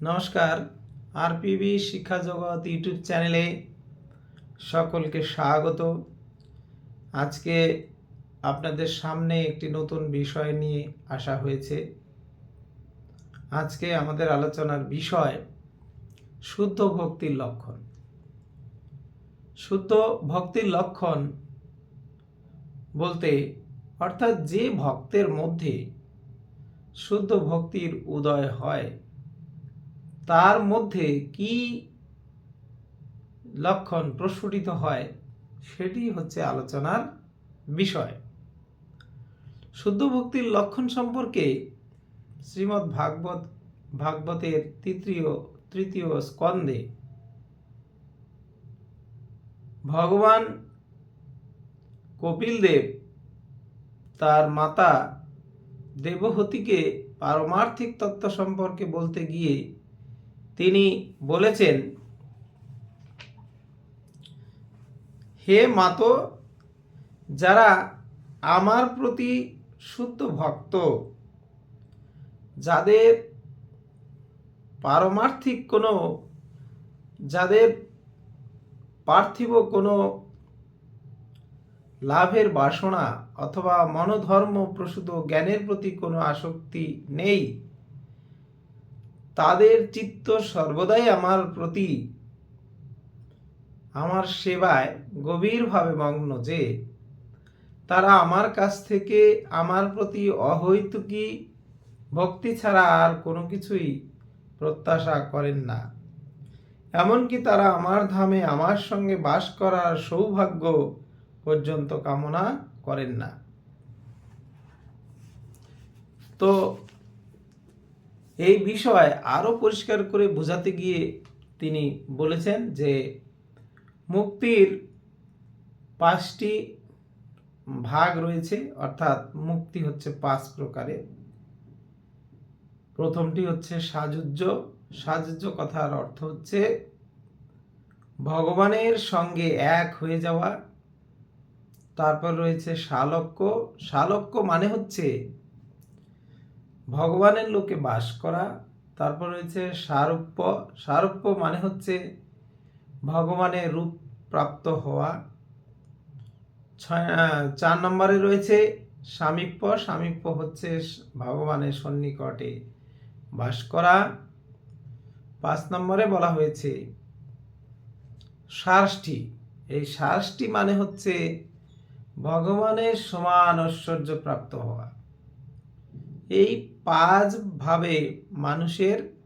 নমস্কার, আরপিবি শিক্ষা জগৎ ইউটিউব চ্যানেলে সকলকে স্বাগত। আজকে আপনাদের সামনে একটি নতুন বিষয় নিয়ে আসা হয়েছে। আজকে আমাদের আলোচনার বিষয় শুদ্ধ ভক্তির লক্ষণ। শুদ্ধ ভক্তির লক্ষণ বলতে, অর্থাৎ যে ভক্তের মধ্যে শুদ্ধ ভক্তির উদয় হয় তার মধ্যে কি লক্ষণ প্রস্ফুটিত হয় সেটি হচ্ছে আলোচনার বিষয়। শুদ্ধ ভক্তির লক্ষণ সম্পর্কে শ্রীমদ্ ভাগবত, ভাগবতের তৃতীয় তৃতীয় স্কন্ধে ভগবান কপিলদেব তার মাতা দেবহতীকে পারমার্থিক তত্ত্ব সম্পর্কে বলতে গিয়ে তিনি বলেছেন, হে মাতো, যারা আমার প্রতি শুদ্ধ ভক্ত, যাদের পারমার্থিক কোনো, যাদের পার্থিব কোনো লাভের বাসনা অথবা মনোধর্ম প্রসূত জ্ঞানের প্রতি কোনো আসক্তি নেই তাদের চিত্ত সর্বদাই আমার প্রতি, আমার সেবায় গভীরভাবে মগ্ন যে, তারা আমার কাছ থেকে আমার প্রতি অহৈতুকী ভক্তি ছাড়া আর কোনো কিছুই প্রত্যাশা করেন না। এমনকি তারা আমার ধামে আমার সঙ্গে বাস করার সৌভাগ্য পর্যন্ত কামনা করেন না। তো এই বিষয় আরও পরিষ্কার করে বোঝাতে গিয়ে তিনি বলেছেন যে মুক্তির পাঁচটি ভাগ রয়েছে, অর্থাৎ মুক্তি হচ্ছে পাঁচ প্রকারের প্রথমটি হচ্ছে সাজুজ্য সাজুজ্য কথার অর্থ হচ্ছে ভগবানের সঙ্গে এক হয়ে যাওয়া। তারপর রয়েছে শালক্য শালক্য মানে হচ্ছে ভগবানের লোকে বাস করা, তারপর রয়েছে সারূপ্য সারূপ্য মানে হচ্ছে ভগবানের রূপ প্রাপ্ত হওয়া। ছয় চার নম্বরে রয়েছে সামীপ্য সামীপ্য হচ্ছে ভগবানের সন্নিকটে বাস করা। পাঁচ নম্বরে বলা হয়েছে সারষ্টি। এই সারষ্টি মানে হচ্ছে ভগবানের সমান ঐশ্বর্য প্রাপ্ত হওয়া। এই পাঁচ ভাবে মানুষের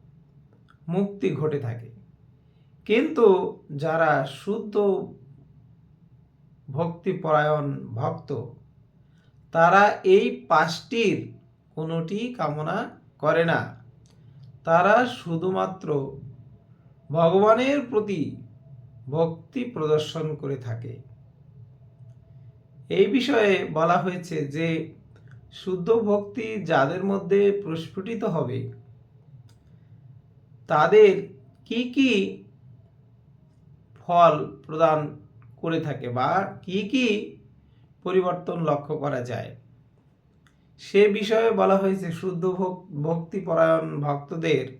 মুক্তি ঘটে থাকে। কিন্তু যারা শুদ্ধ ভক্তিপরায়ণ ভক্ত, তারা এই পাঁচটির কোনোটি কামনা করে না। তারা শুধুমাত্র ভগবানের প্রতি ভক্তি প্রদর্শন করে থাকে। এই বিষয়ে বলা হয়েছে যে শুদ্ধ ভক্তি যাদের মধ্যে প্রস্ফুটিত হবে, তাদের কি কি ফল প্রদান করে থাকে বা কি কি পরিবর্তন লক্ষ্য করা যায়? সে বিষয়ে বলা হয়েছে, শুদ্ধ ভক- ভক্তিপরায়ণ ভক্তদের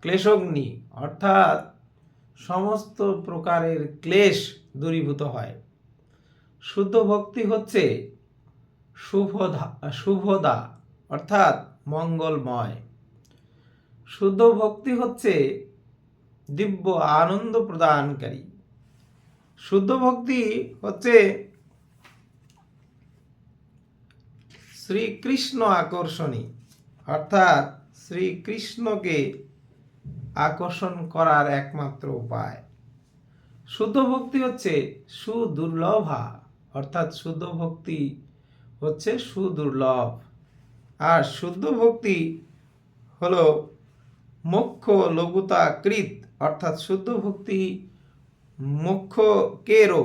ক্লেশগ্নি, অর্থাৎ সমস্ত প্রকারের ক্লেশ দূরীভূত হয়। শুদ্ধ ভক্তি হচ্ছে শুভদা শুভদা, অর্থাৎ মঙ্গলময়। শুদ্ধ ভক্তি হচ্ছে দিব্য আনন্দ প্রদানকারী। শুদ্ধ ভক্তি হচ্ছে শ্রীকৃষ্ণ আকর্ষণী, অর্থাৎ শ্রীকৃষ্ণকে আকর্ষণ করার একমাত্র উপায়। শুদ্ধ ভক্তি হচ্ছে সুদুর্লভা, অর্থাৎ শুদ্ধ ভক্তি হচ্ছে সুদুর্লভ। আর শুদ্ধ ভক্তি হলো মোক্ষ লঘুতা কৃত অর্থাৎ শুদ্ধ ভক্তি মোক্ষকেরও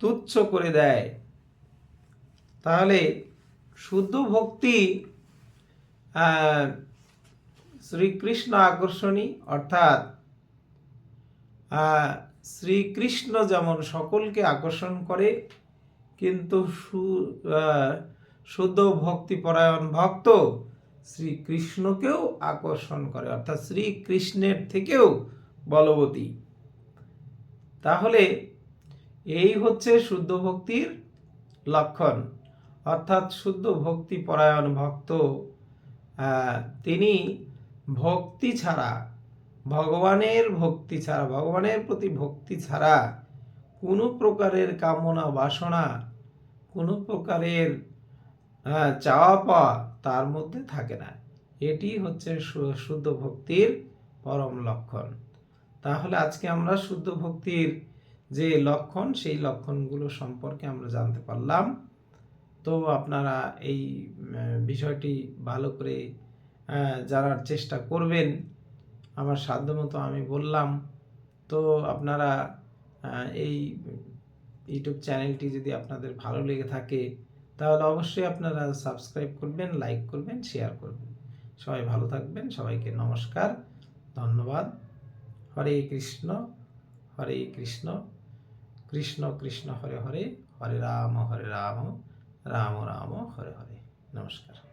তুচ্ছ করে দেয়। তাহলে শুদ্ধ ভক্তি শ্রীকৃষ্ণ আকর্ষণী, অর্থাৎ শ্রীকৃষ্ণ যেমন সকলকে আকর্ষণ করে কিন্তু শুদ্ধ ভক্তিপরায়ণ ভক্ত শ্রীকৃষ্ণকেও আকর্ষণ করে, অর্থাৎ শ্রীকৃষ্ণের থেকেও বলবতী। তাহলে এই হচ্ছে শুদ্ধ ভক্তির লক্ষণ। অর্থাৎ শুদ্ধ ভক্তি পরায়ণ ভক্ত তিনি ভক্তি ছাড়া, ভগবানের ভক্তি ছাড়া, ভগবানের প্রতি ভক্তি ছাড়া কোনো প্রকারের কামনা বাসনা, কোনো প্রকারের চাওয়া পাওয়া তার মধ্যে থাকে না। এটি হচ্ছে শুদ্ধ ভক্তির পরম লক্ষণ। তাহলে আজকে আমরা শুদ্ধ ভক্তির যে লক্ষণ, সেই লক্ষণগুলো সম্পর্কে আমরা জানতে পারলাম। তো আপনারা এই বিষয়টি ভালো করে জানার চেষ্টা করবেন। আমার সাধ্যমতো আমি বললাম। তো আপনারা এই ইউটিউব চ্যানেলটি যদি আপনাদের ভালো লেগে থাকে, তাহলে অবশ্যই আপনারা সাবস্ক্রাইব করবেন লাইক করবেন শেয়ার করবেন। সবাই ভালো থাকবেন, সবাইকে নমস্কার, ধন্যবাদ। হরে কৃষ্ণ হরে কৃষ্ণ কৃষ্ণ কৃষ্ণ হরে হরে হরে রাম হরে রাম রাম রাম হরে হরে। নমস্কার।